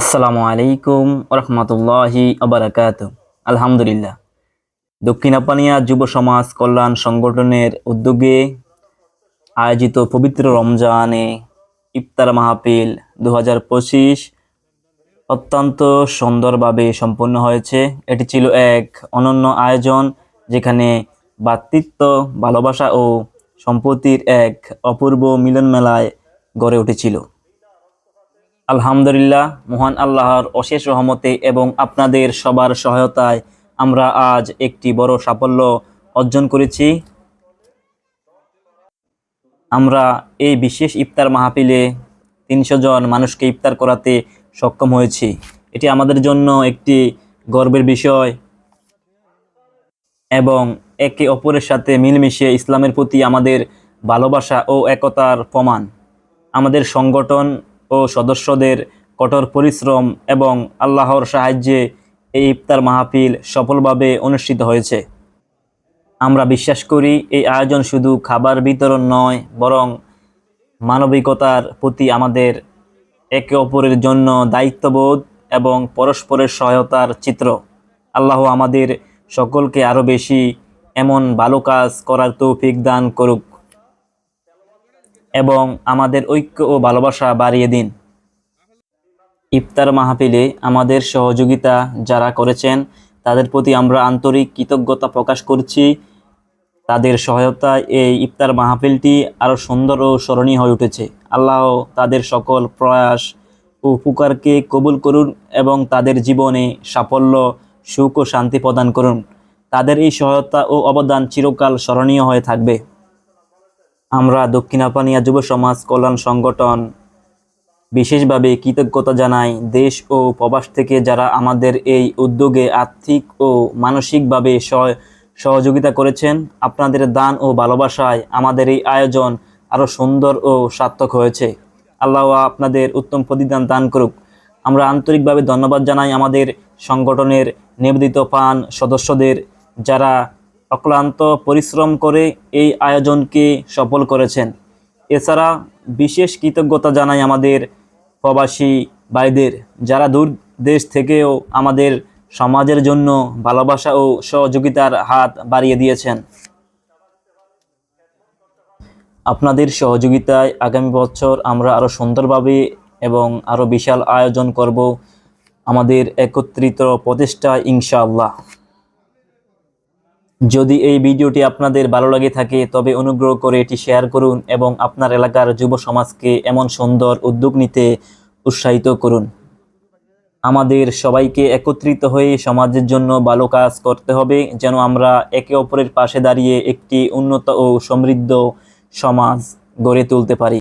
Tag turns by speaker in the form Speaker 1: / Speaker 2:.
Speaker 1: আসসালামু আলাইকুম রহমতুল্লাহি আবরাকাত। আলহামদুলিল্লাহ। দক্ষিণ আপানিয়া যুব সমাজ কল্যাণ সংগঠনের উদ্যোগে আয়োজিত পবিত্র রমজানে ইফতার মাহফিল দু অত্যন্ত সুন্দরভাবে সম্পন্ন হয়েছে। এটি ছিল এক অনন্য আয়োজন যেখানে ভ্রাতৃত্ব ভালোবাসা ও সম্পত্তির এক অপূর্ব মিলন মেলায় গড়ে উঠেছিল। আলহামদুলিল্লাহ, মহান আল্লাহর অশেষ রহমতে এবং আপনাদের সবার সহায়তায় আমরা আজ একটি বড় সাফল্য অর্জন করেছি। আমরা এই বিশেষ ইফতার মাহফিলে তিনশো জন মানুষকে ইফতার করাতে সক্ষম হয়েছি। এটি আমাদের জন্য একটি গর্বের বিষয় এবং একে অপরের সাথে মিলমিশে ইসলামের প্রতি আমাদের ভালোবাসা ও একতার প্রমাণ। আমাদের সংগঠন ও সদস্যদের কঠোর পরিশ্রম এবং আল্লাহর সাহায্যে এই ইফতার মাহফিল সফলভাবে অনুষ্ঠিত হয়েছে। আমরা বিশ্বাস করি এই আয়োজন শুধু খাবার বিতরণ নয়, বরং মানবিকতার প্রতি আমাদের একে অপরের জন্য দায়িত্ববোধ এবং পরস্পরের সহায়তার চিত্র। আল্লাহ আমাদের সকলকে আরও বেশি এমন ভালো কাজ করার তৌফিক দান করুক। এবং আমাদের ঐক্য ও ভালোবাসা বাড়িয়ে দিন। ইফতার মাহফিলে আমাদের সহযোগিতা যারা করেছেন, তাদের প্রতি আমরা আন্তরিক কৃতজ্ঞতা প্রকাশ করছি। তাদের সহায়তায় এই ইফতার মাহফিলটি আরও সুন্দর ও স্মরণীয় হয়ে উঠেছে। আল্লাহ তাদের সকল প্রয়াস ও উপকারকে কবুল করুন এবং তাদের জীবনে সাফল্য, সুখ ও শান্তি প্রদান করুন। তাদের এই সহায়তা ও অবদান চিরকাল স্মরণীয় হয়ে থাকবে। আমরা দক্ষিণ আপানিয়া যুব সমাজ কল্যাণ সংগঠন। বিশেষভাবে কৃতজ্ঞতা জানাই দেশ ও প্রবাস থেকে যারা আমাদের এই উদ্যোগে আর্থিক ও মানসিকভাবে সহ- সহযোগিতা করেছেন। আপনাদের দান ও ভালোবাসায় আমাদের এই আয়োজন আরও সুন্দর ও সার্থক হয়েছে। আল্লাহ আপনাদের উত্তম প্রতিদান দান করুক। আমরা আন্তরিকভাবে ধন্যবাদ জানাই আমাদের সংগঠনের নিবেদিত পান সদস্যদের যারা অক্লান্ত পরিশ্রম করে এই আয়োজনকে সফল করেছেন। এছাড়া বিশেষ কৃতজ্ঞতা জানাই আমাদের প্রবাসী ভাইদের, যারা দূর দেশ থেকেও আমাদের সমাজের জন্য ভালোবাসা ও সহযোগিতার হাত বাড়িয়ে দিয়েছেন। আপনাদের সহযোগিতায় আগামী বছর আমরা আরও সুন্দরভাবে এবং আরও বিশাল আয়োজন করব আমাদের একত্রিত প্রচেষ্টা, ইনশাআল্লাহ। যদি এই ভিডিওটি আপনাদের ভালো লাগে থাকে, তবে অনুগ্রহ করে এটি শেয়ার করুন এবং আপনার এলাকার যুব সমাজকে এমন সুন্দর উদ্যোগ নিতে উৎসাহিত করুন। আমাদের সবাইকে একত্রিত হয়ে সমাজের জন্য ভালো কাজ করতে হবে, যেন আমরা একে অপরের পাশে দাঁড়িয়ে একটি উন্নত ও সমৃদ্ধ সমাজ গড়ে তুলতে পারি।